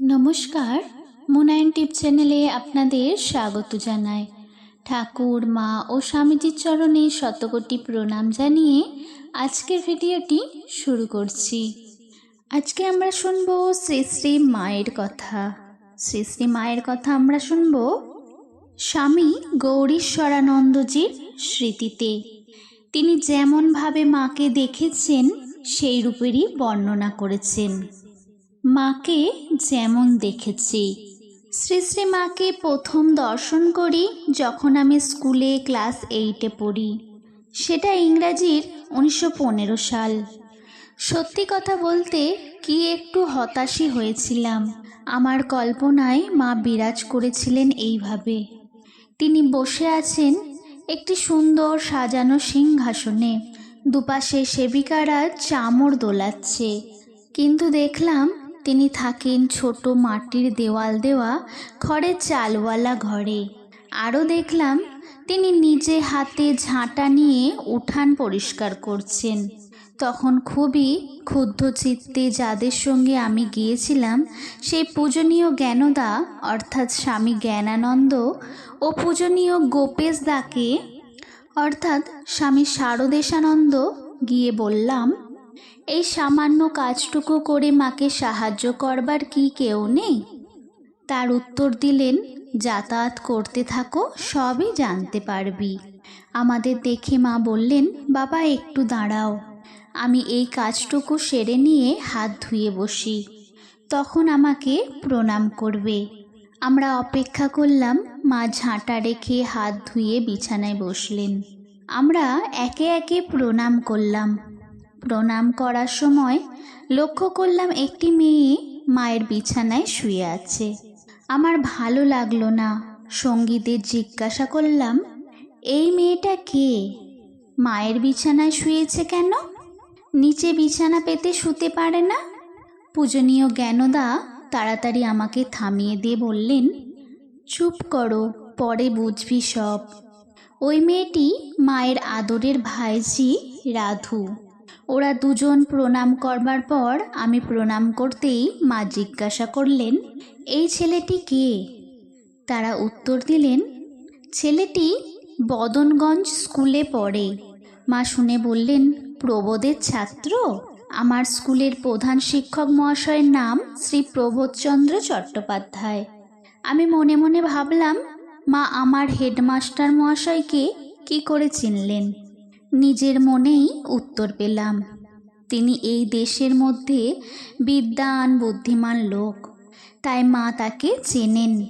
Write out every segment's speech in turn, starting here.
নমস্কার মুনায়ন টিপ চ্যানেলে আপনাদের স্বাগত জানাই। ঠাকুর, মা ও স্বামীজির চরণে শতকোটি প্রণাম জানিয়ে আজকের ভিডিওটি শুরু করছি। আজকে আমরা শুনব শ্রী শ্রী মায়ের কথা। শ্রী শ্রী মায়ের কথা আমরা শুনব স্বামী গৌরীশ্বরানন্দজির স্মৃতিতে। তিনি যেমনভাবে মাকে দেখেছেন সেই রূপেরই বর্ণনা করেছেন। মাকে যেমন দেখেছি। শ্রী শ্রী মাকে প্রথম দর্শন করি যখন আমি স্কুলে ক্লাস এইটে পড়ি। সেটা ইংরাজির উনিশশো পনেরো সাল। সত্যি কথা বলতে কি একটু হতাশই হয়েছিলাম। আমার কল্পনায় মা বিরাজ করেছিলেন এইভাবে। তিনি বসে আছেন একটি সুন্দর সাজানো সিংহাসনে। দুপাশে সেবিকারা চামড় দোলাচ্ছে। কিন্তু দেখলাম তিনি থাকেন ছোট মাটির দেওয়াল দেওয়া খড়ের চালওয়ালা ঘরে। আরও দেখলাম, তিনি নিজে হাতে ঝাঁটা নিয়ে উঠান পরিষ্কার করছেন। তখন খুবই ক্ষুব্ধ চিত্তে যাদের সঙ্গে আমি গিয়েছিলাম সেই পূজনীয় জ্ঞানদা, অর্থাৎ স্বামী জ্ঞানানন্দ ও পূজনীয় গোপেশ দাকে, অর্থাৎ স্বামী শারদেশানন্দ, গিয়ে বললাম এই সামান্য কাজটুকু করে মাকে সাহায্য করবার কি কেউ নেই? তার উত্তর দিলেন, যাতায়াত করতে থাকো, সবই জানতে পারবি। আমাদের দেখে মা বললেন, বাবা, একটু দাঁড়াও। আমি এই কাজটুকু সেরে নিয়ে হাত ধুয়ে বসি। তখন আমাকে প্রণাম করবে। আমরা অপেক্ষা করলাম, মা ঝাঁটা রেখে হাত ধুয়ে বিছানায় বসলেন। আমরা একে একে প্রণাম করলাম। প্রণাম করার সময় লক্ষ্য করলাম একটি মেয়ে মায়ের বিছানায় শুয়ে আছে। আমার ভালো লাগল না। সঙ্গীদের জিজ্ঞাসা করলাম, এই মেয়েটা কে? মায়ের বিছানায় শুয়েছে কেন? নিচে বিছানা পেতে শুতে পারে না? পূজনীয় জ্ঞানদা তাড়াতাড়ি আমাকে থামিয়ে দিয়ে বললেন, চুপ করো, পরে বুঝবি সব। ওই মেয়েটি মায়ের আদরের ভাইঝি রাধু। ওরা দুজন প্রণাম করবার পর আমি প্রণাম করতেই মা জিজ্ঞাসা করলেন, এই ছেলেটি কে? তারা উত্তর দিলেন, ছেলেটি বদনগঞ্জ স্কুলে পড়ে। মা শুনে বললেন প্রবোধের ছাত্র? আমার স্কুলের প্রধান শিক্ষক মহাশয়ের নাম শ্রী প্রবোধচন্দ্র চট্টোপাধ্যায়। আমি মনে মনে ভাবলাম, মা আমার হেডমাস্টার মহাশয়কে কি করে চিনলেন? নিজের মনেই উত্তর পেলাম। তিনি এই দেশের মধ্যে বিদ্যান, বুদ্ধিমান লোক, তাই মা তাকে চেনেন।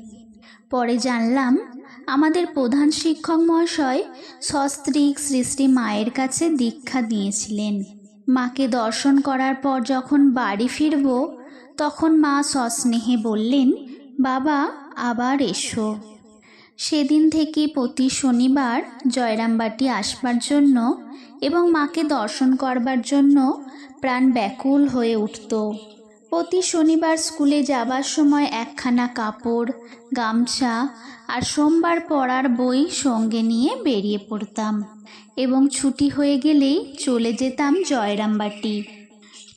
পরে জানলাম, আমাদের প্রধান শিক্ষক মহাশয় সস্ত্রীক শ্রী মায়ের কাছে দীক্ষা দিয়েছিলেন মাকে দর্শন করার পর যখন বাড়ি ফিরব, তখন মা সস্নেহে বললেন, বাবা, আবার এসো। সেদিন থেকে প্রতি শনিবার জয়রামবাটি আসবার জন্য এবং মাকে দর্শন করবার জন্য প্রাণ ব্যাকুল হয়ে উঠত। প্রতি শনিবার স্কুলে যাবার সময় একখানা কাপড়, গামছা আর সোমবার পড়ার বই সঙ্গে নিয়ে বেরিয়ে পড়তাম এবং ছুটি হয়ে গেলেই চলে যেতাম জয়রামবাটি।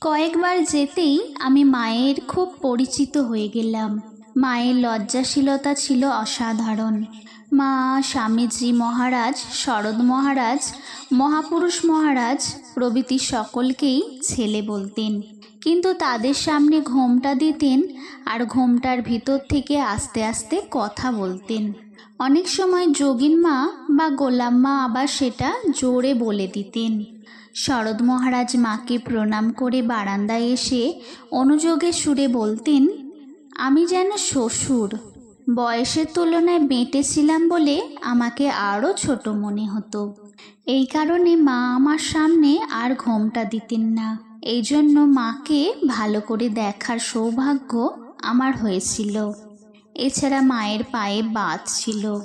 কয়েকবার যেতেই আমি মায়ের খুব পরিচিত হয়ে গেলাম। মায়ের লজ্জাশীলতা ছিল অসাধারণ। মা, স্বামীজি মহারাজ, শরৎ মহারাজ, মহাপুরুষ মহারাজ প্রভৃতি সকলকেই ছেলে বলতেন। কিন্তু তাদের সামনে ঘোমটা দিতেন আর ঘোমটার ভিতর থেকে আস্তে আস্তে কথা বলতেন। অনেক সময় যোগিন মা বা গোলাম মা আবার সেটা জোরে বলে দিতেন। শরৎ মহারাজ মাকে প্রণাম করে বারান্দায় এসে অনুযোগে সুরে বলতেন আমি যেন শ্বশুর। বয়সের তুলনায় বেঁটেছিলাম বলে আমাকে আরও ছোট মনে হতো। এই কারণে মা আমার সামনে আর ঘোমটা দিতেন না। এই জন্য মাকে ভালো করে দেখার সৌভাগ্য আমার হয়েছিল। এছাড়া মায়ের পায়ে বাত ছিল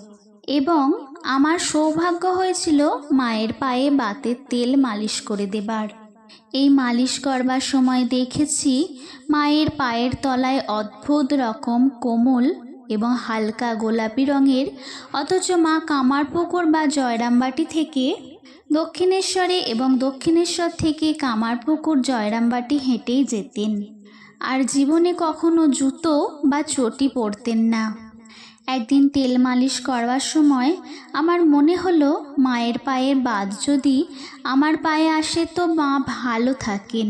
এবং আমার সৌভাগ্য হয়েছিল মায়ের পায়ে বাতের তেল মালিশ করে দেবার। এই মালিশ করবার সময় দেখেছি মায়ের পায়ের তলায় অদ্ভুত রকম কোমল এবং হালকা গোলাপি রঙের, অথচ মা কামারপুকুর বা জয়রামবাটি থেকে দক্ষিণেশ্বরে এবং দক্ষিণেশ্বর থেকে কামারপুকুর জয়রামবাটি হেঁটেই যেতেন। আর জীবনে কখনো জুতো বা চটি পরতেন না। একদিন তেল মালিশ করবার সময় আমার মনে হলো, মায়ের পায়ের বাদ যদি আমার পায়ে আসে তো মা ভালো থাকেন,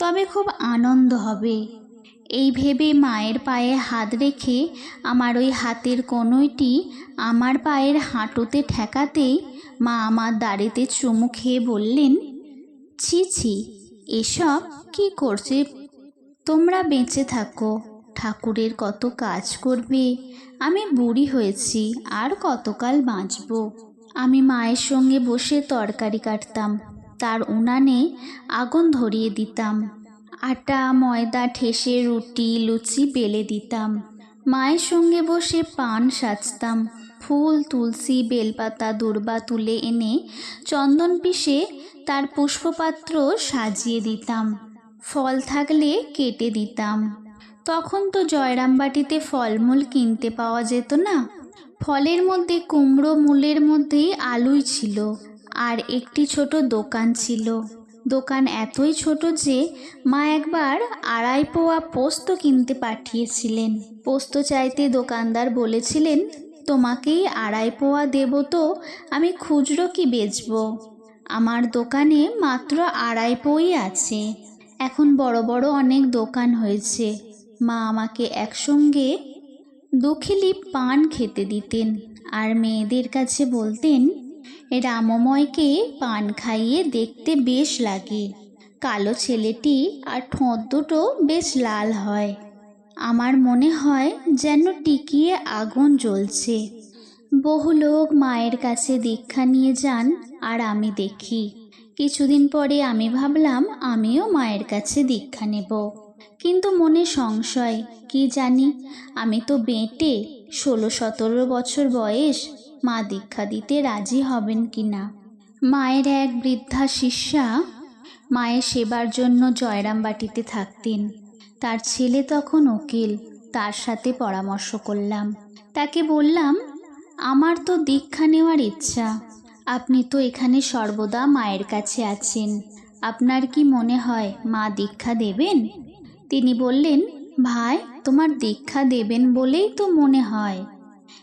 তবে খুব আনন্দ হবে। এই ভেবে মায়ের পায়ে হাত রেখে আমার ওই হাতের কনুইটি আমার পায়ের হাঁটুতে ঠেকাতেই মা আমার দাড়িতে চুমু খেয়ে বললেন, ছি ছি, এসব কি করছে? তোমরা বেঁচে থাকো, ঠাকুরের কত কাজ করবে আমি বুড়ি হয়েছি, আর কতকাল বাঁচব? আমি মায়ের সঙ্গে বসে তরকারি কাটতাম, তার উনানে আগুন ধরিয়ে দিতাম, আটা, ময়দা, ঠেসে রুটি, লুচি বেলে দিতাম। মায়ের সঙ্গে বসে পান সাজতাম, ফুল, তুলসী, বেলপাতা, দূর্বা তুলে এনে চন্দন পিষে তার পুষ্পপাত্র সাজিয়ে দিতাম। ফল থাকলে কেটে দিতাম। তখন তো জয়রামবাটিতে ফলমূল কিনতে পাওয়া যেত না। ফলের মধ্যে কুমড়ো মূলের মধ্যেই আলুই ছিল আর একটি ছোট দোকান ছিল। দোকান এতই ছোট যে মা একবার আড়াই পোয়া পোস্ত কিনতে পাঠিয়েছিলেন। পোস্ত চাইতে দোকানদার বলেছিলেন, তোমাকেই আড়াই পোয়া দেব তো, আমি খুচরো কি বেচবো? আমার দোকানে মাত্র আড়াই পোই আছে। এখন বড় বড় অনেক দোকান হয়েছে। মা আমাকে একসঙ্গে দুখিলি পান খেতে দিতেন আর মেয়েদের কাছে বলতেন, রামময়কে পান খাইয়ে দেখতে বেশ লাগে। কালো ছেলেটি আর ঠোঁট দুটো বেশ লাল হয়। আমার মনে হয় যেন টিকিয়ে আগুন জ্বলছে। বহু লোক মায়ের কাছে দীক্ষা নিয়ে যান আর আমি দেখি। কিছুদিন পরে আমি ভাবলাম আমিও মায়ের কাছে দীক্ষা নেব। কিন্তু মনে সংশয়, কি জানি? আমি তো বেঁটে ষোলো সতেরো বছর বয়স, মা দীক্ষা দিতে রাজি হবেন কি না মায়ের এক বৃদ্ধা শিষ্যা মায়ের সেবার জন্য জয়রামবাটিতে থাকতেন। তার ছেলে তখন উকিল, তার সাথে পরামর্শ করলাম। তাকে বললাম, আমার তো দীক্ষা নেওয়ার ইচ্ছা। আপনি তো এখানে সর্বদা মায়ের কাছে আছেন। আপনার কি মনে হয় মা দীক্ষা দেবেন? তিনি বললেন, ভাই, তোমার দীক্ষা দেবেন বলেই তো মনে হয়।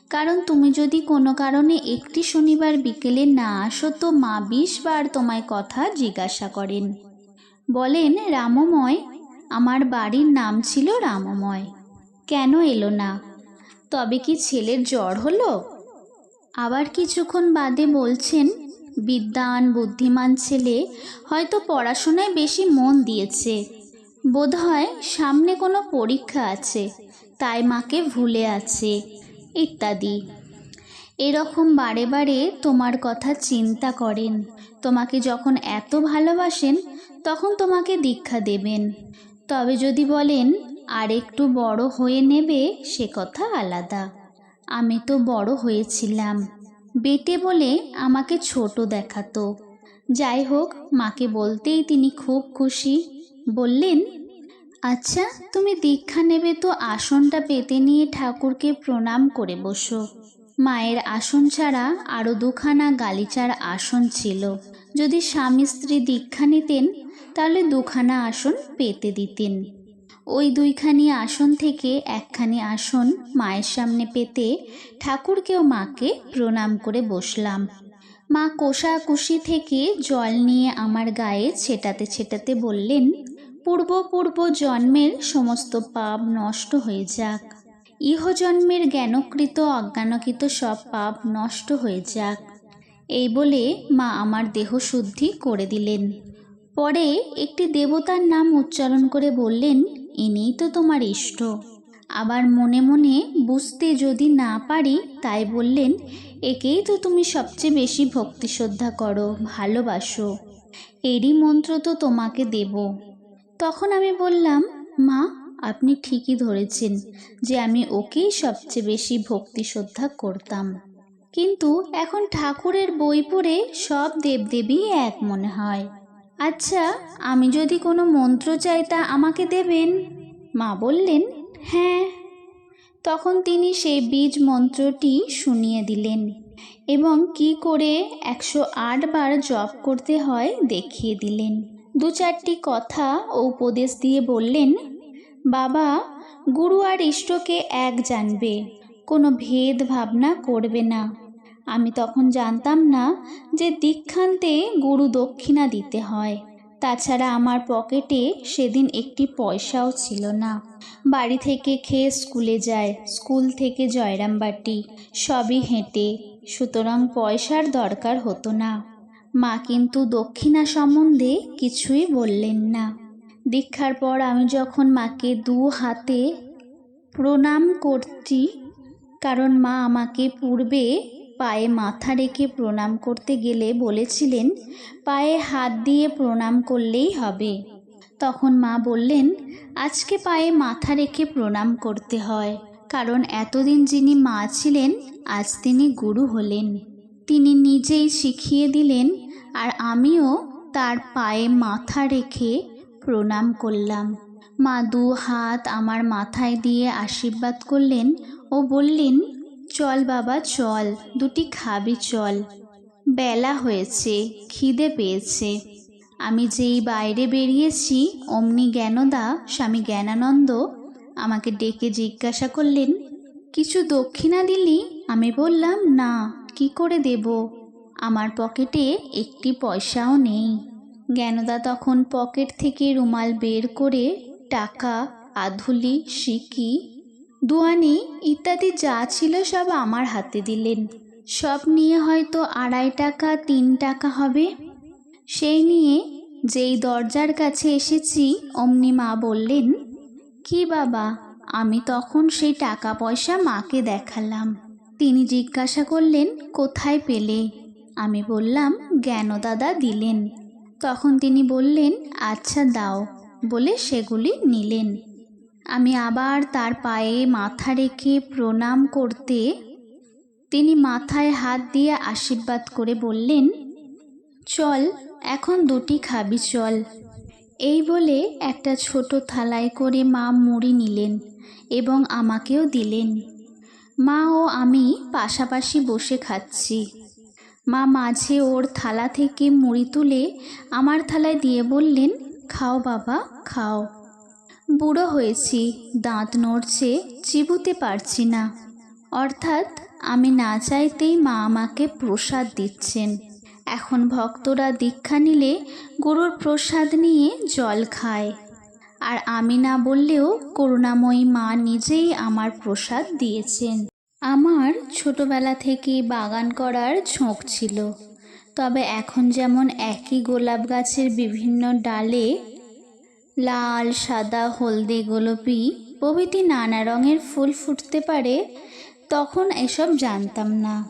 কারণ তুমি যদি কোনো কারণে একটি শনিবার বিকেলে না আসো তো মা বিশ বার তোমায় কথা জিজ্ঞাসা করেন। বলেন, রামময়, আমার বাড়ির নাম ছিল রামময়। কেন এলো না? তবে কি ছেলের জ্বর হলো? আবার কিছুক্ষণ বাদে বলছেন, বিদ্যান, বুদ্ধিমান ছেলে, হয়তো পড়াশোনায় বেশি মন দিয়েছে। বোধহয় সামনে কোনো পরীক্ষা আছে, তাই মাকে ভুলে আছে, ইত্যাদি। এরকম বারে বারে তোমার কথা চিন্তা করেন। তোমাকে যখন এত ভালোবাসেন, তখন তোমাকে দীক্ষা দেবেন। তবে যদি বলেন আর একটু বড় হয়ে নেবে, সে কথা আলাদা। আমি তো বড় হয়েছিলাম। বেটে বলে আমাকে ছোট দেখাতো। যাই হোক, মাকে বলতেই তিনি খুব খুশি। বললেন আচ্ছা তুমি দীক্ষা নেবে তো আসনটা পেতে নিয়ে ঠাকুরকে প্রণাম করে বসো। মায়ের আসন ছাড়া আরও দুখানা গালিচার আসন ছিল। যদি স্বামী স্ত্রী দীক্ষা নিতেন, তাহলে দুখানা আসন পেতে দিতেন। ওই দুইখানি আসন থেকে একখানি আসন মায়ের সামনে পেতে ঠাকুরকেও মাকে প্রণাম করে বসলাম। মা কোষাকুষি থেকে জল নিয়ে আমার গায়ে ছেটাতে ছেটাতে বললেন পূর্ব পূর্ব জন্মের সমস্ত পাপ নষ্ট হয়ে যাক। ইহজন্মের জ্ঞানকৃত, অজ্ঞানকৃত সব পাপ নষ্ট হয়ে যাক। এই বলে মা আমার দেহ শুদ্ধি করে দিলেন। পরে একটি দেবতার নাম উচ্চারণ করে বললেন, ইনিই তো তোমার ইষ্ট। আবার মনে মনে বুঝতে যদি না পারি, তাই বললেন, একেই তো তুমি সবচেয়ে বেশি ভক্তি শ্রদ্ধা করো, ভালোবাসো। এরই মন্ত্র তো তোমাকে দেব। তখন আমি বললাম, মা, আপনি ঠিকই ধরেছেন যে আমি ওকেই সবচেয়ে বেশি ভক্তি শ্রদ্ধা করতাম। কিন্তু এখন ঠাকুরের বই পড়ে সব দেবদেবী এক মনে হয়। আচ্ছা আমি যদি কোনো মন্ত্র চাই তা আমাকে দেবেন? মা বললেন হ্যাঁ। তখন তিনি সেই বীজ মন্ত্রটি শুনিয়ে দিলেন এবং কি করে একশো আট বার জপ করতে হয় দেখিয়ে দিলেন। দু চারটি কথা ও উপদেশ দিয়ে বললেন, বাবা, গুরু আর ইষ্টকে এক জানবে, কোনো ভেদ ভাবনা করবে না। আমি তখন জানতাম না যে দীক্ষান্তে গুরু দক্ষিণা দিতে হয়। তাছাড়া আমার পকেটে সেদিন একটি পয়সাও ছিল না। বাড়ি থেকে খেয়ে স্কুলে যায়, স্কুল থেকে জয়রামবাটি, সবই হেঁটে। সুতরাং পয়সার দরকার হতো না। মা কিন্তু দক্ষিণা সম্বন্ধে কিছুই বললেন না। দীক্ষার পর আমি যখন মাকে দু হাতে প্রণাম করছি, কারণ মা আমাকে পূর্বে পায়ে মাথা রেখে প্রণাম করতে গেলে বলেছিলেন, পায়ে হাত দিয়ে প্রণাম করলেই হবে। তখন মা বললেন, আজকে পায়ে মাথা রেখে প্রণাম করতে হয়, কারণ এতদিন যিনি মা ছিলেন, আজ তিনি গুরু হলেন। তিনি নিজেই শিখিয়ে দিলেন আর আমিও তার পায়ে মাথা রেখে প্রণাম করলাম। মা দু হাত আমার মাথায় দিয়ে আশীর্বাদ করলেন ও বললেন, চল বাবা, চল, দুটি খাবি চল। বেলা হয়েছে, খিদে পেয়েছে। আমি যেই বাইরে বেরিয়েছি, অমনি জ্ঞানদা, স্বামী জ্ঞানানন্দ আমাকে ডেকে জিজ্ঞাসা করলেন, কিছু দক্ষিণা দিলি? আমি বললাম, না। কি করে দেব? আমার পকেটে একটি পয়সাও নেই। জ্ঞানদা তখন পকেট থেকে রুমাল বের করে টাকা, আধুলি, সিকি, দুয়ানি ইত্যাদি যা ছিল সব আমার হাতে দিলেন। সব নিয়ে হয়তো আড়াই টাকা, তিন টাকা হবে। সেই নিয়ে যেই দরজার কাছে এসেছি, অমনি মা বললেন, কি বাবা, আমি তখন সেই টাকা পয়সা মাকে দেখালাম। তিনি জিজ্ঞাসা করলেন, কোথায় পেলে? আমি বললাম, জ্ঞানদাদা দিলেন। তখন তিনি বললেন আচ্ছা দাও। বলে সেগুলি নিলেন। আমি আবার তার পায়ে মাথা রেখে প্রণাম করতে তিনি মাথায় হাত দিয়ে আশীর্বাদ করে বললেন, চল, এখন দুটি খাবি, চল। এই বলে একটা ছোট থালায় করে মা মুড়ি নিলেন এবং আমাকেও দিলেন। মা ও আমি পাশাপাশি বসে খাচ্ছি। মা মাঝে ওর থালা থেকে মুড়ি তুলে আমার থালায় দিয়ে বললেন, খাও বাবা, খাও। বুড়ো হয়েছি, দাঁত নড়ছে, চিবুতে পারছি না। অর্থাৎ আমি না চাইতেই মা আমাকে প্রসাদ দিচ্ছেন। এখন ভক্তরা দীক্ষা নিলে গরুর প্রসাদ নিয়ে জল খায়। আর আমি না বললেও করুণাময়ী মা নিজেই আমার প্রসাদ দিয়েছেন। আমার ছোটবেলা থেকে বাগান করার ঝোঁক ছিল। তবে এখন যেমন একই গোলাপ গাছের বিভিন্ন ডালে লাল, সাদা, হলদে, গোলাপি প্রভৃতি নানা রঙের ফুল ফুটতে পারে, তখন এসব জানতাম না।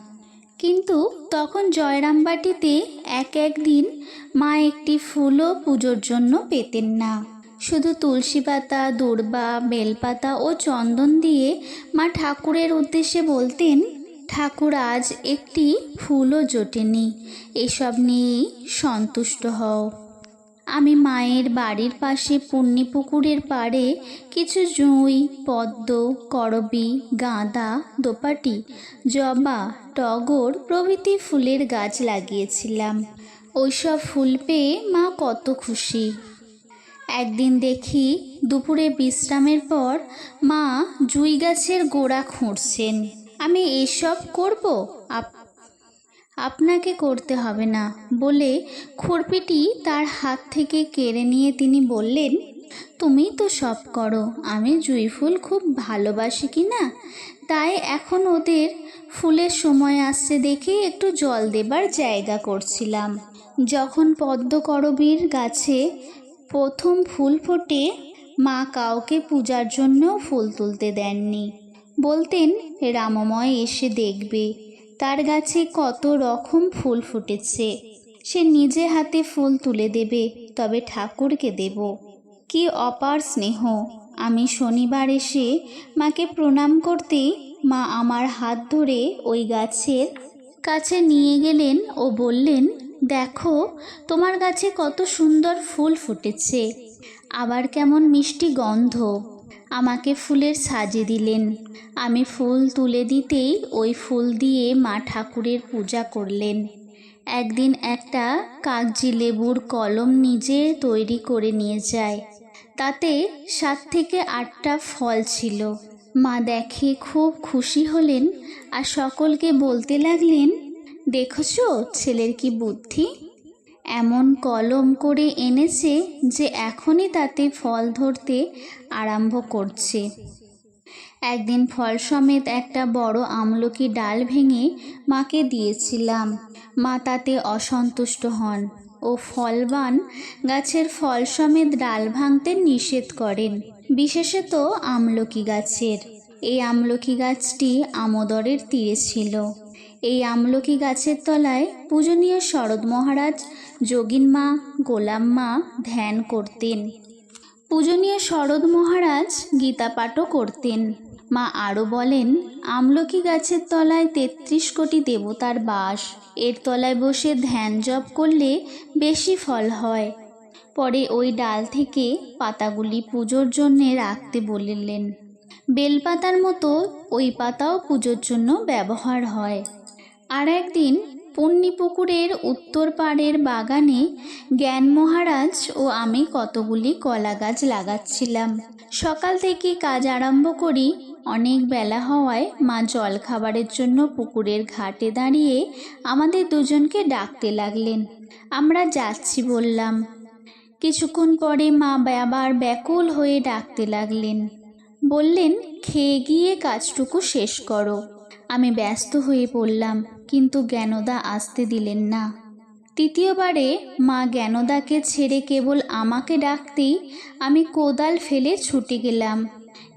কিন্তু তখন জয়রামবাটিতে এক এক দিন মা একটি ফুলও পুজোর জন্য পেতেন না। শুধু তুলসী পাতা, দূর্বা, বেলপাতা ও চন্দন দিয়ে মা ঠাকুরের উদ্দেশ্যে বলতেন, ঠাকুর আজ একটি ফুলও জোটেনি, এসব নিয়েই সন্তুষ্ট হও। আমি মায়ের বাড়ির পাশে পুকুরের পাড়ে কিছু জুঁই, পদ্ম, করবি, গাঁদা, দোপাটি, জবা, টগর প্রভৃতি ফুলের গাছ লাগিয়েছিলাম। ওইসব ফুল পেয়ে মা কত খুশি। একদিন দেখি দুপুরে বিশ্রামের পর মা জুই গাছের গোড়া খুঁড়ছেন। আমি, এসব করব? আপ আপনাকে করতে হবে না। বলে খুরপিটি তার হাত থেকে কেড়ে নিয়ে তিনি বললেন, তুমি তো সব করো, আমি জুঁই ফুল খুব ভালোবাসি কি না? তাই এখন ওদের ফুলের সময় আসছে দেখে একটু জল দেবার জায়গা করছিলাম। যখন পদ্ম করবীর গাছে প্রথম ফুল ফোটে মা কাউকে পূজার জন্যও ফুল তুলতে দেননি। বলতেন, রামময় এসে দেখবে, তার গাছে কত রকম ফুল ফুটেছে। সে নিজে হাতে ফুল তুলে দেবে, তবে ঠাকুরকে দেব। কি অপার স্নেহ! আমি শনিবার এসে মাকে প্রণাম করতেই মা আমার হাত ধরে ওই গাছের কাছে নিয়ে গেলেন ও বললেন দেখো, তোমার গাছে কত সুন্দর ফুল ফুটেছে। আবার কেমন মিষ্টি গন্ধ। আমাকে ফুলের সাজে দিলেন। আমি ফুল তুলে দিতেই ওই ফুল দিয়ে মা ঠাকুরের পূজা করলেন। একদিন একটা কাগজি লেবুর কলম নিজে তৈরি করে নিয়ে যায়। তাতে সাত থেকে আটটা ফল ছিল। মা দেখে খুব খুশি হলেন আর সকলকে বলতে লাগলেন দেখছ ছেলের কি বুদ্ধি? এমন কলম করে এনেছে যে এখনই তাতে ফল ধরতে আরম্ভ করছে। একদিন ফল সমেত একটা বড় আমলকি ডাল ভেঙে মাকে দিয়েছিলাম। মা তাতে অসন্তুষ্ট হন ও ফলবান গাছের ফল সমেত ডাল ভাঙতে নিষেধ করেন, বিশেষত আমলকি গাছের। এই আমলকি গাছটি আমোদরের তীরে ছিল। এই আমলকি গাছের তলায় পূজনীয় শরৎ মহারাজ, যোগিন মা, গোলাম মা ধ্যান করতেন। পূজনীয় শরৎ মহারাজ গীতা পাঠও করতেন। মা আরও বলেন, আমলকি গাছের তলায় তেত্রিশ কোটি দেবতার বাস। এর তলায় বসে ধ্যান জপ করলে বেশি ফল হয়। পরে ওই ডাল থেকে পাতাগুলি পুজোর জন্যে রাখতে বললেন। বেলপাতার মতো ওই পাতাও পুজোর জন্য ব্যবহার হয়। আর একদিন পুণ্যিপুকুরের উত্তর পাড়ের বাগানে জ্ঞান মহারাজ ও আমি কতগুলি কলা গাছ লাগাচ্ছিলাম। সকাল থেকে কাজ আরম্ভ করি, অনেক বেলা হওয়ায় মা জল খাবারের জন্য পুকুরের ঘাটে দাঁড়িয়ে আমাদের দুজনকে ডাকতে লাগলেন। আমরা যাচ্ছি বললাম। কিছুক্ষণ পরে মা আবার ব্যাকুল হয়ে ডাকতে লাগলেন। বললেন, খেয়ে গিয়ে কাজটুকু শেষ করো। আমি ব্যস্ত হয়ে পড়লাম, কিন্তু জ্ঞানদা আসতে দিলেন না। তৃতীয়বারে, মা জ্ঞানদাকে ছেড়ে কেবল আমাকে ডাকতেই আমি কোদাল ফেলে ছুটে গেলাম।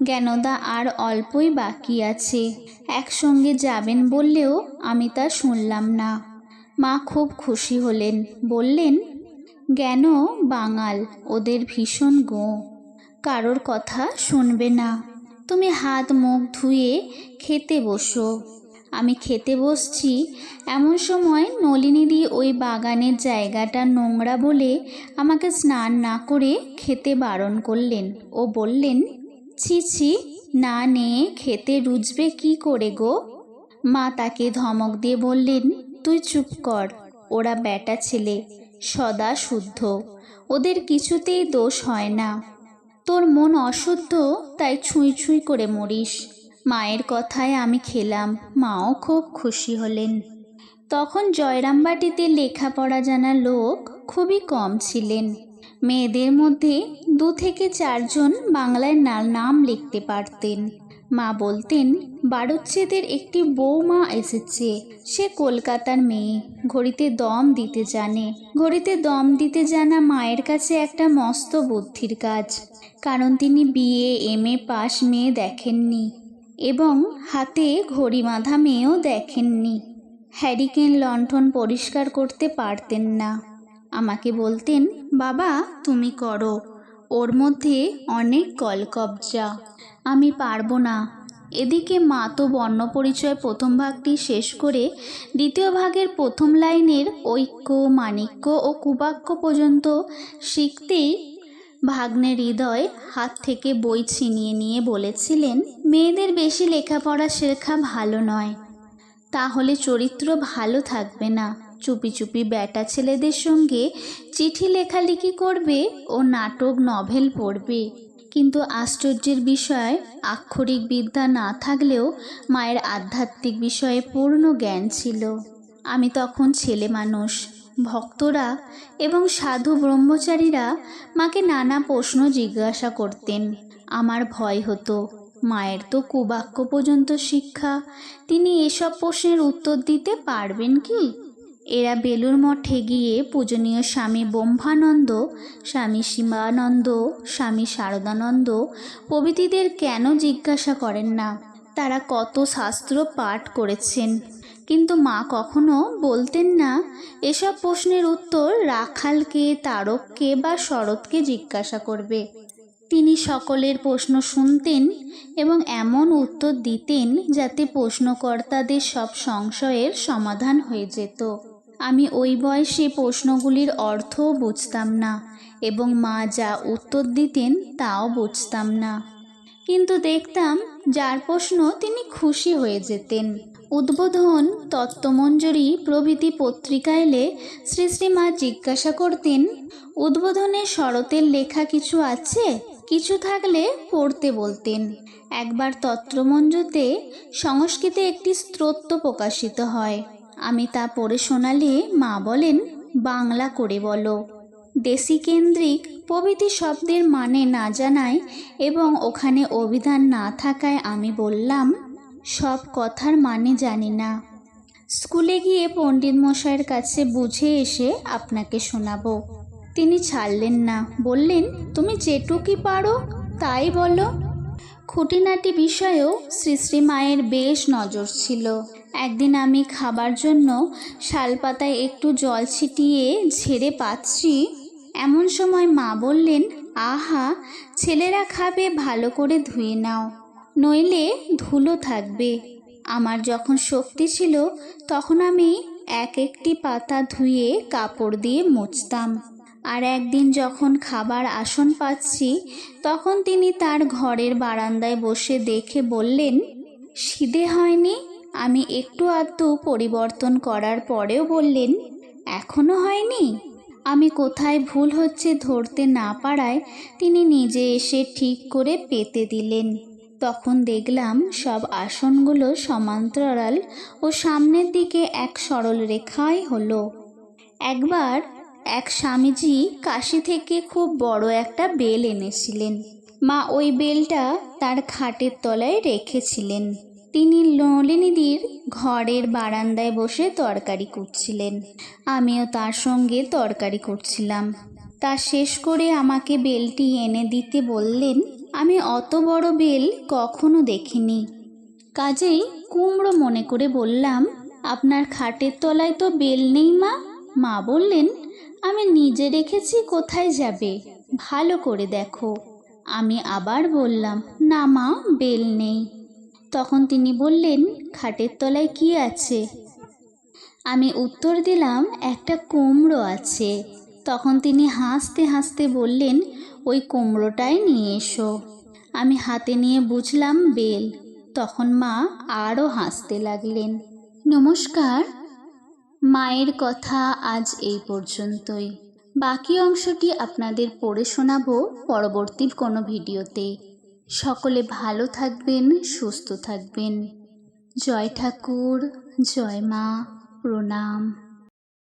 জ্ঞানদা আর অল্পই বাকি আছে। একসঙ্গে যাবেন বললেও আমি তা শুনলাম না। মা খুব খুশি হলেন, বললেন, জ্ঞান বাঙাল, ওদের ভীষণ গো। কারোর কথা শুনবে না। তুমি হাত মুখ ধুয়ে খেতে বসো। আমি খেতে বসছি। এমন সময় নলিনীদি ওই বাগানের জায়গাটা নোংরা বলে আমাকে স্নান না করে খেতে বারণ করলেন। ও বললেন, ছি ছি, না নিয়ে খেতে রুজবে কি করে গো? মা তাকে ধমক দিয়ে বললেন, তুই চুপ কর, ওরা বেটা ছেলে, সদা শুদ্ধ। ওদের কিছুতেই দোষ হয় না। তোর মন অশুদ্ধ, তাই ছুঁই ছুঁই করে মরিস। মায়ের কথায় আমি খেলাম, মাও খুব খুশি হলেন। তখন জয়রামবাটিতে লেখাপড়া জানা লোক খুবই কম ছিলেন। মেয়েদের মধ্যে দু থেকে চারজন বাংলায় নাম লিখতে পারতেন। মা বলতেন, বারুচ্ছেদের একটি বৌমা এসেছে। সে কলকাতার মেয়ে। ঘড়িতে দম দিতে জানে। ঘড়িতে দম দিতে জানা মায়ের কাছে একটা মস্ত বুদ্ধির কাজ। কারণ তিনি বিএ এম এ পাশ মেয়ে দেখেননি এবং হাতে ঘড়ি বাঁধা মেয়েও দেখেননি। হ্যারিকেন লণ্ঠন পরিষ্কার করতে পারতেন না। আমাকে বলতেন, বাবা, তুমি করো। ওর মধ্যে অনেক কলকবজা। আমি পারব না। এদিকে মা তো বর্ণপরিচয় প্রথম ভাগটি শেষ করে দ্বিতীয় ভাগের প্রথম লাইনের ঐক্য, মাণিক্য ও কুবাক্য পর্যন্ত শিখতেই ভাগ্নের হৃদয় হাত থেকে বই ছিনিয়ে নিয়ে বলেছিলেন, মেয়েদের বেশি লেখাপড়া শেখা ভালো নয়। তাহলে চরিত্র ভালো থাকবে না। চুপি চুপি ব্যাটা ছেলেদের সঙ্গে চিঠি লেখালেখি করবে ও নাটক নভেল পড়বে। কিন্তু আশ্চর্যের বিষয়, আক্ষরিক বিদ্যা না থাকলেও মায়ের আধ্যাত্মিক বিষয়ে পূর্ণ জ্ঞান ছিল। আমি তখন ছেলে মানুষ, ভক্তরা এবং সাধু ব্রহ্মচারীরা মাকে নানা প্রশ্ন জিজ্ঞাসা করতেন। আমার ভয় হতো, মায়ের তো কুবাক্য পর্যন্ত শিক্ষা, তিনি এসব প্রশ্নের উত্তর দিতে পারবেন কি? এরা বেলুর মঠে গিয়ে পূজনীয় স্বামী ব্রহ্মানন্দ, স্বামী শিবানন্দ স্বামী শারদানন্দ প্রভৃতিদের কেন জিজ্ঞাসা করেন না? তারা কত শাস্ত্র পাঠ করেছেন। কিন্তু মা কখনো বলতেন না, এসব প্রশ্নের উত্তর রাখালকে, তারককে বা শরৎকে জিজ্ঞাসা করবে। তিনি সকলের প্রশ্ন শুনতেন এবং এমন উত্তর দিতেন যাতে প্রশ্নকর্তাদের সব সংশয়ের সমাধান হয়ে যেত। আমি ওই বয়সে প্রশ্নগুলির অর্থও বুঝতাম না এবং মা যা উত্তর দিতেন তাও বুঝতাম না। কিন্তু দেখতাম যার প্রশ্ন তিনি খুশি হয়ে যেতেন। উদ্বোধন তত্ত্বমঞ্জুরি প্রভৃতি পত্রিকা এলে শ্রী শ্রীমা জিজ্ঞাসা করতেন, উদ্বোধনে শরতের লেখা কিছু আছে? কিছু থাকলে পড়তে বলতেন। একবার তত্ত্বমঞ্জুতে সংস্কৃতে একটি স্তোত্র প্রকাশিত হয়। আমি তা পড়ে শোনালে মা বলেন, বাংলা করে বলো। দেশিকেন্দ্রিক প্রভৃতি শব্দের মানে না জানায় এবং ওখানে অভিধান না থাকায় আমি বললাম, সব কথার মানে জানি না। স্কুলে গিয়ে পণ্ডিত মশাইয়ের কাছে বুঝে এসে আপনাকে শোনাবো। তিনি ছাড়লেন না, বললেন, তুমি যেটুকি পারো, তাই বলো। খুঁটিনাটি বিষয়েও শ্রী শ্রী মায়ের বেশ নজর ছিল। একদিন আমি খাবার জন্য শালপাতায় একটু জল ছিটিয়ে ঝেড়ে পাচ্ছি, এমন সময় মা বললেন, আহা, ছেলেরা খাবে, ভালো করে ধুয়ে নাও, নইলে ধুলো থাকবে। আমার যখন শক্তি ছিল, তখন আমি এক একটি পাতা ধুয়ে কাপড় দিয়ে মুছতাম। আর একদিন যখন খাবার আসন পাচ্ছি, তখন তিনি তার ঘরের বারান্দায় বসে দেখে বললেন সিদে হয়নি? আমি একটু আধটু পরিবর্তন করার পরেও বললেন, এখনও হয়নি? আমি কোথায় ভুল হচ্ছে ধরতে না পারায় তিনি নিজে এসে ঠিক করে পেতে দিলেন। তখন দেখলাম সব আসনগুলো সমান্তরাল ও সামনের দিকে এক সরল রেখাই হলো। একবার এক স্বামীজি কাশি থেকে খুব বড় একটা বেল এনেছিলেন। মা ওই বেলটা তার খাটের তলায় রেখেছিলেন। তিনি নলিনীদির ঘরের বারান্দায় বসে তরকারি করছিলেন। আমিও তার সঙ্গে তরকারি করছিলাম। তা শেষ করে আমাকে বেলটি এনে দিতে বললেন, আমি অত বড় বেল কখনো দেখিনি। কাজেই কুমড়ো মনে করে বললাম, আপনার খাটের তলায় তো বেল নেই মা। মা বললেন আমি নিজে রেখেছি, কোথায় যাবে? ভালো করে দেখো। আমি আবার বললাম, না মা, বেল নেই। তখন তিনি বললেন, খাটের তলায় কি আছে? আমি উত্তর দিলাম, একটা কুমড়ো আছে। তখন তিনি হাসতে হাসতে বললেন, ওই কুমড়োটাই নিয়ে এসো। আমি হাতে নিয়ে বুঝলাম, বেল। তখন মা আরও হাসতে লাগলেন। নমস্কার। মায়ের কথা আজ এই পর্যন্তই। বাকি অংশটি আপনাদের পড়ে শোনাবো পরবর্তী কোনো ভিডিওতে। সকলে ভালো থাকবেন, সুস্থ থাকবেন। জয় ঠাকুর, জয় মা, প্রণাম।